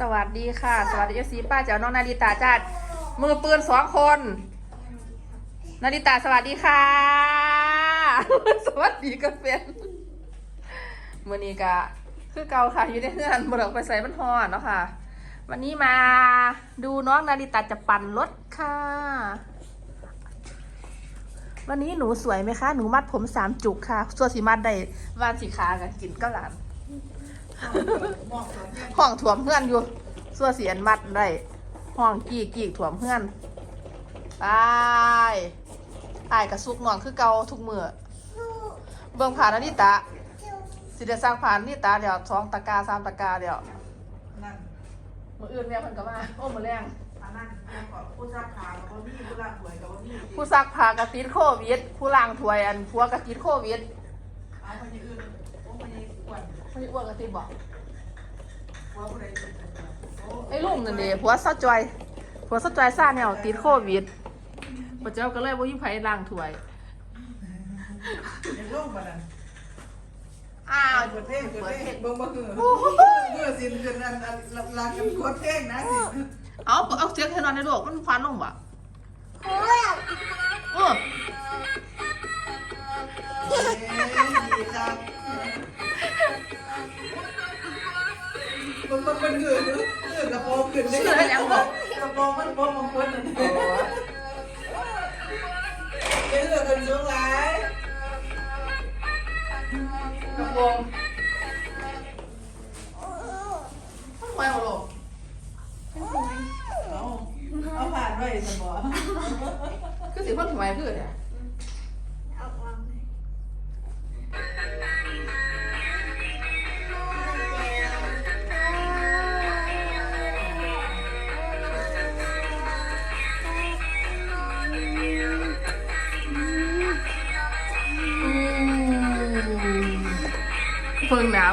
สวัสดีค่ะ สวัสดีเอฟซีป้าเจ้าน้องนาดิตาจัดมือปืนสองคน นาดิตาสวัสดีค่ะ สวัสดีกันเป็นมือนี้กะคือเก่าค่ะอยู่ในเพื่อนมือเราไปใส่มันฮอนเนาะค่ะ วันนี้มาดูน้องนาดิตาจะปั่นรถค่ะ วันนี้หนูสวยไหมคะ หนูมัดผมสามจุกค่ะส่วนสีมัดได้วานสีขากันกินก็หลาน ห้องถ่วมเพื่อนอยู่ส่วนเสียนมัดได้ห้องกีกีกถ่วมเพื่อนไปอายกระซุกนอนคือเกาทุกมือเบิ่งผ่านอันนี้ตาสิเดสร้างผ่านนี่ตาเดี๋ยวสองตะกร้าสามตะกร้าเดี๋ยวนั่นมืออื่นแม่เพิ่นก็มาโอ้มือแรงอันนั้นแล้วก็ผู้ซักผ้ากับบ่มีผู้ล้างถ้วยกับบ่มีผู้ซักผ้ากระติดโควิดผู้ล้างถ้วยอันผัวกระติดโควิดเอาไปอย่างอื่นโอ้ไปอย่างอ้วน ไม่อ้วนกระติดบอกว่าผู้ใดจะโอ้ไอ้ลุงนั่นเด้ผัวซาจอยผัวซาจอยซ่าแนวติดโควิดพระเจ้าก็เลยบ่มีไผล้างถ้วยยังลงบ่นั่นอ้าวเปิดเพลงเปิดเพลงเบิ่งบ่คือโอ้โหเมื่อสินกันนั่นอันลากันกดเพลงนะสิเอาเอาเสียงให้นอนในโลกมันฟันลงบ่ะเออ มันมันมันคือคือกระโปรงขึ้นได้กระโปรงมันโปรงมงคลนั่นเองเอ้ยกันสูงหลายกระโปรงมันไว้บ่ลูกเอเอาผ่านไว้สมอคือสิเพิ่นถวายคือเนี่ย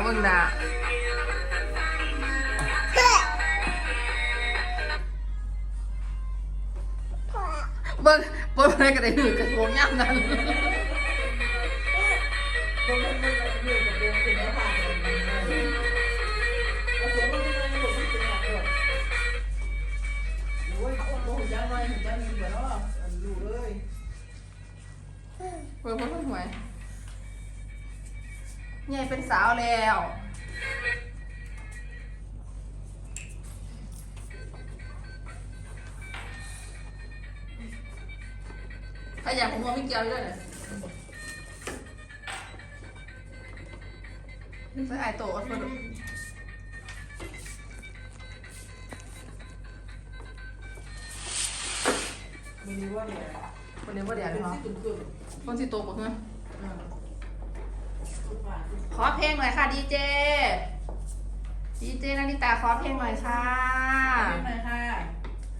เบิ่งหน้าเบิ่งหน้าเบิ่ง ใหญ่เป็นสาวแล้วถ้าอยากผมมองไม่เกี่ยวด้วยเลยใส่ไอโตะเพิ่นดูไม่รู้ว่าเนี่ยคนนี้ว่าเดี๋ยวเป็นเนาะที่ตุ่มคนสิโตกบ่เงี้ยๆอ่าตุ่มผ่าน ขอเพลงหน่อยค่ะดีเจ ดีเจนาริตาขอเพลงหน่อยค่ะเป็นไงค่ะ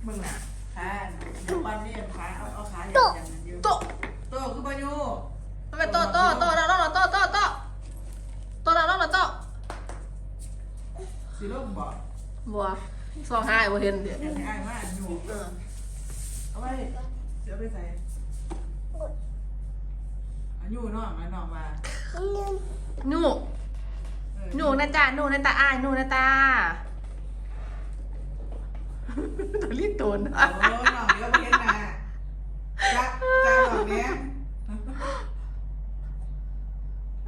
มึงน่ะค่ะเดี๋ยววันนี้ขาเอาเอาขาอย่างอย่างนั้นอยู่โตะโตคือปายุทำไมโตะโตะโตะเราเราโตะโตะโตะโตะเราเราโตะสีร่มบอกบัวสองห้าบัวเห็นเดี๋ยวอย่างนี้อ้ายมากอยู่เออเอาไว้เสียไปใส่ อันอยู่น้องอันน้องมาหนูเออหนูนะจ๊ะหนูนะตาอ้ายหนูนะตาตัวรีบโตนโอ้น้องเดี๋ยวไปเห็นหน้าจ้าจ้าน้องเนี้ย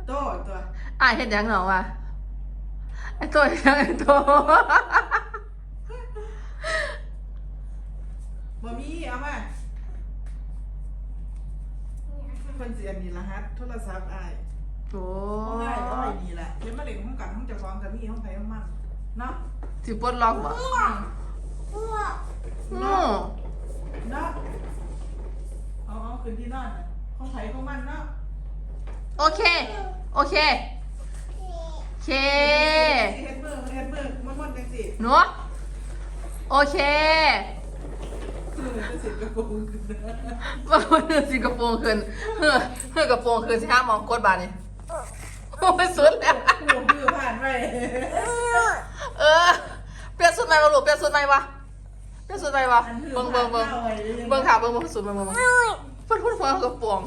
โตตัวอ้ายเห็นยังหนอวะไอ้ตัวเห็นยังไอ้ตัวบ่มีเอามาเพิ่นสิอันนี้รหัสโทรศัพท์อ้ายโอ้ห้องอ้ายเอาไว้นี่แหละเดี๋ยวมาเล่นห้องกันห้องเจ้าของก็มีห้องไผห้องมันเนาะสิปลดล็อกบ่หนูเนาะเอาเอาคืนที่นอนน่ะห้องไผห้องมันเนาะโอเค โอเค โอเคเฮ็ดมือเฮ็ดมือมันมันจังสิหนูโอเคคือจะ สิกระโปรงขึ้นนะว่าวันนึงสิกระโปรงขึ้นเฮ้อเฮ้อกระโปรงขึ้นสิห้ามองกดบาทนี่โอ้ยสุดแล้วหัวมือผ่านไปเออ เปลี่ยนสุดใหม่มาลูกเปลี่ยนสุดใหมวะเปลี่ยนสุดใหมวะเบิ่งเบิ่งเบิ่งเบิ่งค่ะเบิ่งเบิ่งสุดเบิ่งเบิ่งเบิ่งเพิ่นพูดฟังกระโปรง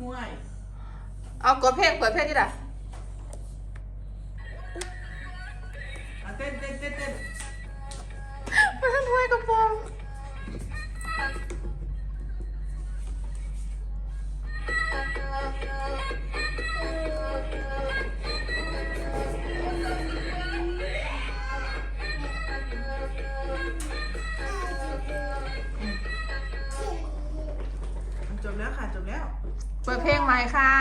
ห่วยเอากดเพลงเปิดเพลงที่ไหนเต้นเต้นเต้นเต้น แล้วค่ะ จบแล้ว เปิดเพลงใหม่ค่ะ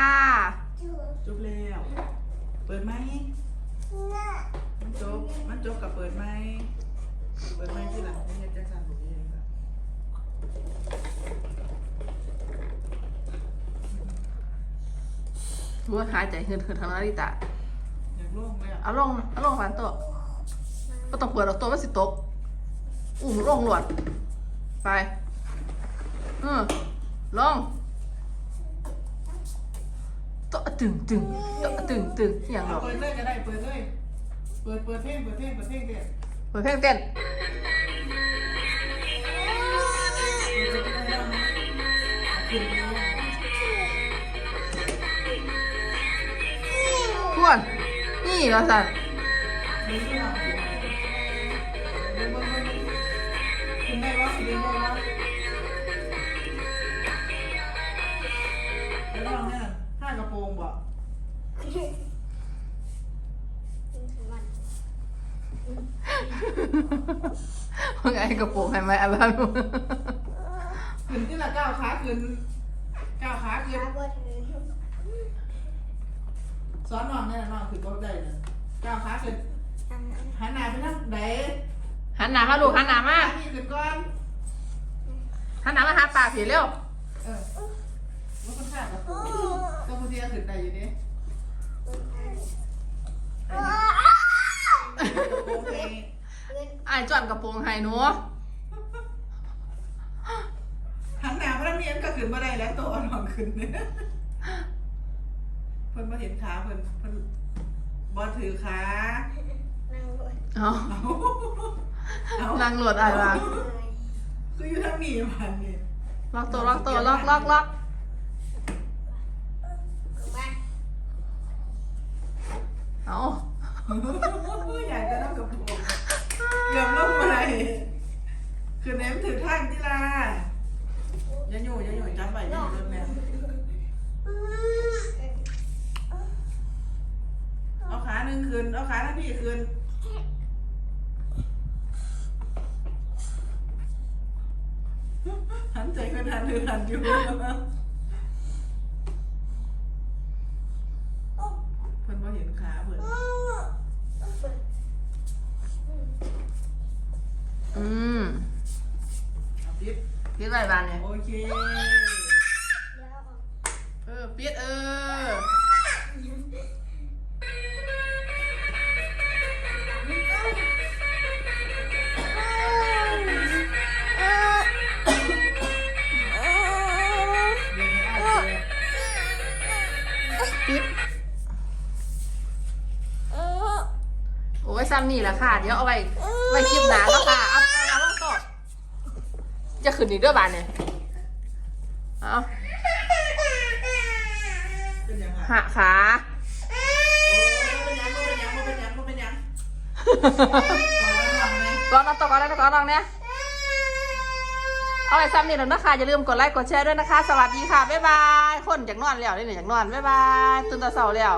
จบแล้ว เปิดไหมมันจบ มันจบกับเปิดไหมเปิดไหมที่หลังไม่ใช่แจ็คสันบอกเองค่ะรู้ว่าหายใจเหืดๆทางนาริตะอยากโล่งเลยอะเอาลงเอาลงฟันโตัวก็ต้องเปิดออกตัวมันสิตก อุ้มลงหลวด ไปเออ ลงโตัวตึงตึงโตัวตึงตึงอหย่างหรเอาอกเปิดเลยก็ได้เปิดเลยเปิดเปิดเพลงเปิดเพลงเปิดเพลงเด็ดเปิดเพลงเต้นเปิดเพลงได้ไหมขึ้นไปเลยพวนนี่เหรอสัตว์มีที่หลังอยู่เดินบนบนขึ้นได้วะเดินได้วะ มึงไอกระโปรงให้ไหมอะไรบ้างขึ้นที่ละก้าวขาขึ้นก้าวขาขึ้นสอนน้องเนี่ยน้องขึ้นก็ได้เลยก้าวขาขึ้นหันหน้าไปทางไหนหันหน้ามาลูกหันหน้ามาพี่ขึ้นก่อนหันหน้ามาหาปากผีเร็วเออว่าคนข้างกับกูก็พูดที่จะขึ้นได้อยู่ดิ โอเคไอ้จอนกระโปรงให้หนูหันหน้ามาแล้วมีอันก็ขึ้นมาได้แล้วตัวอ่อนขึ้นเนี่ยเพิ่นมาเห็นขาเพิ่นเพิ่นบอลถือขาเอาเอาเอานั่งโหลดอะไรวะคืออยู่ทางนี้มันนี่ล็อกตัวล็อกตัวล็อกล็อกล็อกเอา อยากจะนั่งกับผมเกือบลงไปคือเน้มถือท่างที่ลาอย่าอยู่อย่าอยู่จำไว้อย่าอยู่รถแม่เอาขาหนึ่งคืน เอาขาหน้าพี่คืนหันใจคืนหันถือหันอยู่ ปิดโอ้ยซ้ำนี่แหละค่ะ เดี๋ยวเอาไว้ไว้คลิปหนาแล้วค่ะ เอาเอาลงโต๊ะจะขึ้นอีกด้วยบ้านเนี่ย เอาเป็นยังไงหักขาโอ้เป็นยังเป็นยังเป็นยังเป็นยังขอระวังเลยก่อนนอนตัวก่อนแล้วก่อนนอนเนี่ย เอาไว้ซ้ำนี่แล้วนะคะ อย่าลืมกดไลค์กดแชร์ด้วยนะคะ สวัสดีค่ะ บ๊ายบาย คนอยากนอนแล้วนี่เนี่ยอยากนอน บ๊ายบายตื่นตาเสาแล้ว